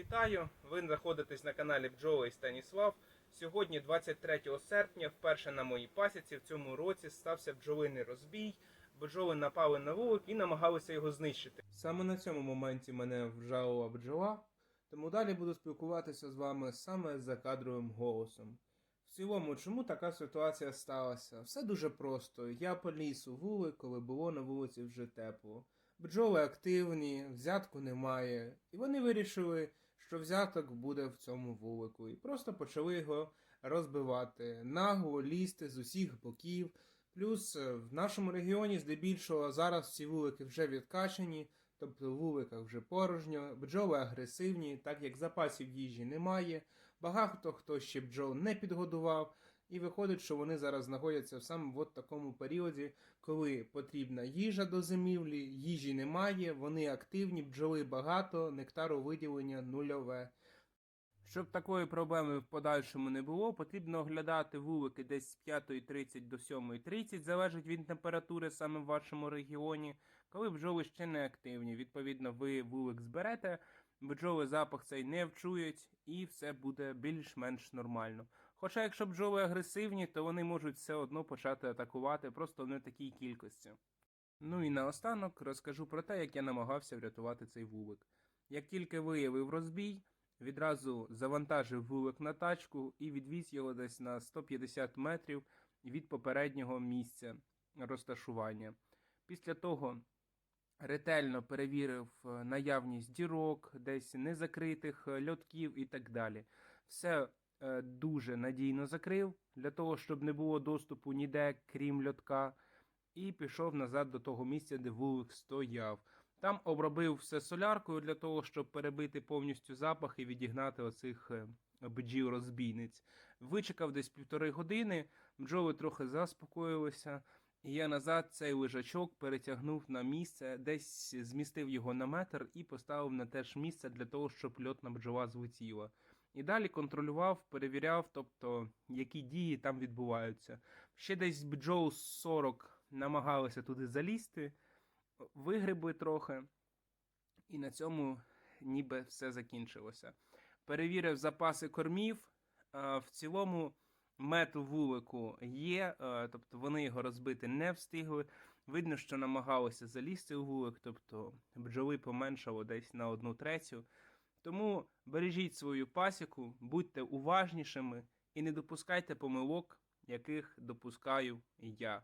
вітаю! Ви знаходитесь на каналі Бджоли і Станіслав. Сьогодні, 23 серпня, вперше на моїй пасіці в цьому році стався бджолиний розбій. Бджоли напали на вулик і намагалися його знищити. Саме на цьому моменті мене вжалила бджола, тому далі буду спілкуватися з вами саме за кадровим голосом. В цілому, чому така ситуація сталася? Все дуже просто. Я поліз у вулик, коли було на вулиці вже тепло. Бджоли активні, взятку немає, і вони вирішили, що взяток буде в цьому вулику, і просто почали його розбивати, нагло лізти з усіх боків. Плюс е, в нашому регіоні здебільшого зараз ці вулики вже відкачені, тобто в вуликах вже порожньо, бджоли агресивні, так як запасів їжі немає, багато хто ще бджол не підгодував, і виходить, що вони зараз знаходяться в саме от такому періоді, коли потрібна їжа до зимівлі, їжі немає, вони активні, бджоли багато, нектару виділення нульове. Щоб такої проблеми в подальшому не було, потрібно оглядати вулики десь з 5.30 до 7.30, залежить від температури саме в вашому регіоні, коли бджоли ще не активні. Відповідно, ви вулик зберете, бджоли запах цей не вчують і все буде більш-менш нормально. Хоча, якщо бджоли агресивні, то вони можуть все одно почати атакувати, просто не такій кількості. Ну і наостанок розкажу про те, як я намагався врятувати цей вулик. Як тільки виявив розбій, відразу завантажив вулик на тачку і відвіз його десь на 150 метрів від попереднього місця розташування. Після того ретельно перевірив е, наявність дірок, десь незакритих е, льотків і так далі. Все дуже надійно закрив для того, щоб не було доступу ніде, крім льотка, і пішов назад до того місця, де вулик стояв. Там обробив все соляркою для того, щоб перебити повністю запах і відігнати оцих е, бджіл розбійниць. Вичекав десь півтори години, бджоли трохи заспокоїлися, і я назад цей лежачок перетягнув на місце, десь змістив його на метр і поставив на те ж місце для того, щоб льотна бджола злетіла. І далі контролював, перевіряв, тобто які дії там відбуваються. Ще десь бджол 40 намагалися туди залізти вигребли трохи, і на цьому ніби все закінчилося. Перевірив запаси кормів. В цілому мед вулику є, тобто вони його розбити не встигли. Видно, що намагалися залізти у вулик, тобто бджоли поменшало десь на одну третю. Тому бережіть свою пасіку, будьте уважнішими і не допускайте помилок, яких допускаю я.